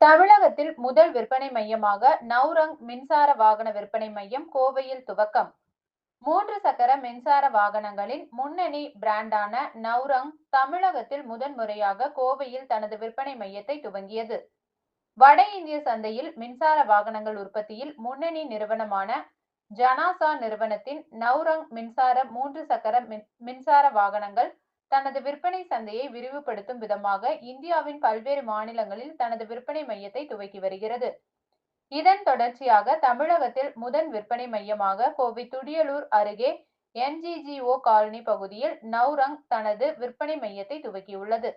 தமிழகத்தில் முதல் விற்பனை மையமாக நவ்ரங் மின்சார வாகன விற்பனை மையம் கோவையில் துவக்கம். மூன்று சக்கர மின்சார வாகனங்களின் முன்னணி பிராண்டான நவ்ரங் தமிழகத்தில் முதன்முறையாக கோவையில் தனது விற்பனை மையத்தை துவங்கியது. வட இந்திய சந்தையில் மின்சார வாகனங்கள் உற்பத்தியில் முன்னணி நிறுவனமான ஜனாசா நிறுவனத்தின் நவ்ரங் மின்சார மூன்று சக்கர மின்சார வாகனங்கள் தனது விற்பனை சந்தையை விரிவுபடுத்தும் விதமாக இந்தியாவின் பல்வேறு மாநிலங்களில் தனது விற்பனை மையத்தை துவக்கி வருகிறது. இதன் தொடர்ச்சியாக தமிழகத்தில் முதன் விற்பனை மையமாக கோவை துடியலூர் அருகே என்ஜிஜிஓ காலனி பகுதியில் நவ்ரங் தனது விற்பனை மையத்தை துவக்கியுள்ளது.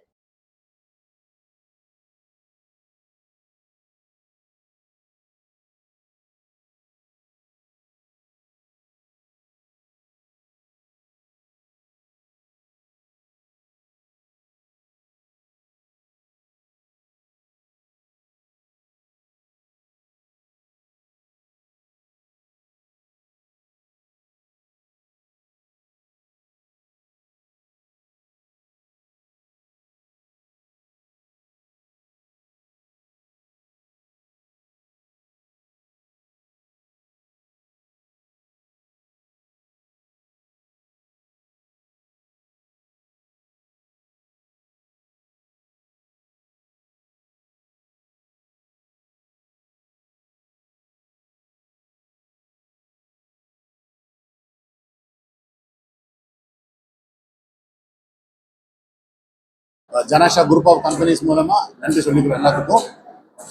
ஜனாஷா குரூப் ஆஃப் கம்பெனிஸ் மூலமா நன்றி சொல்லிக்கிறோம் எல்லாத்துக்கும்.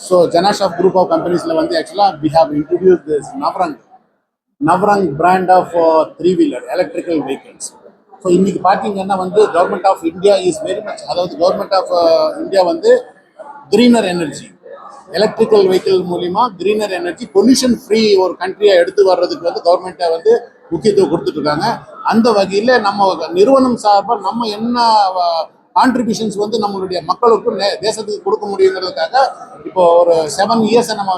ஸோ ஜனாஷா குரூப் ஆஃப் கம்பெனிஸ்ல வந்து ஆக்சுவலாக we have introduce this Navrang Navrang brand of three wheeler electrical vehicles so இன்னைக்கு பார்த்தீங்கன்னா வந்து government of India is very much அதாவது கவர்மெண்ட் ஆஃப் இந்தியா வந்து கிரீனர் எனர்ஜி எலக்ட்ரிக்கல் வெஹிக்கிள் மூலிமா கிரீனர் எனர்ஜி பொல்யூஷன் ஃப்ரீ ஒரு கண்ட்ரியாக எடுத்து வர்றதுக்கு வந்து கவர்மெண்ட்டை வந்து முக்கியத்துவம் கொடுத்துட்டு இருக்காங்க. அந்த வகையில் நம்ம நிறுவனம் சார்பாக நம்ம என்ன கான்ட்ரிபியூஷன்ஸ் வந்து நம்மளுடைய மக்களுக்கு நே- தேசத்துக்கு கொடுக்க முடியுங்கிறதுக்காக இப்போ ஒரு செவன் இயர்ஸ் நம்ம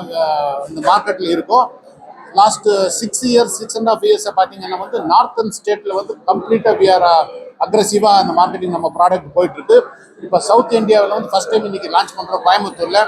இந்த மார்க்கெட்டில் இருக்கோம். Last six years six and half இயர்ஸை பார்த்தீங்கன்னா வந்து நார்த்தன் ஸ்டேட்டில் வந்து கம்ப்ளீட்டாக வி ஆர் அக்ரெசிவாக அந்த மார்க்கெட்டிங் நம்ம ப்ராடக்ட் போயிட்டு இருக்கு. இப்போ சவுத் இந்தியாவில் வந்து ஃபர்ஸ்ட் டைம் இன்னைக்கு லான்ச் பண்ணுறோம் கோயம்புத்தூரில்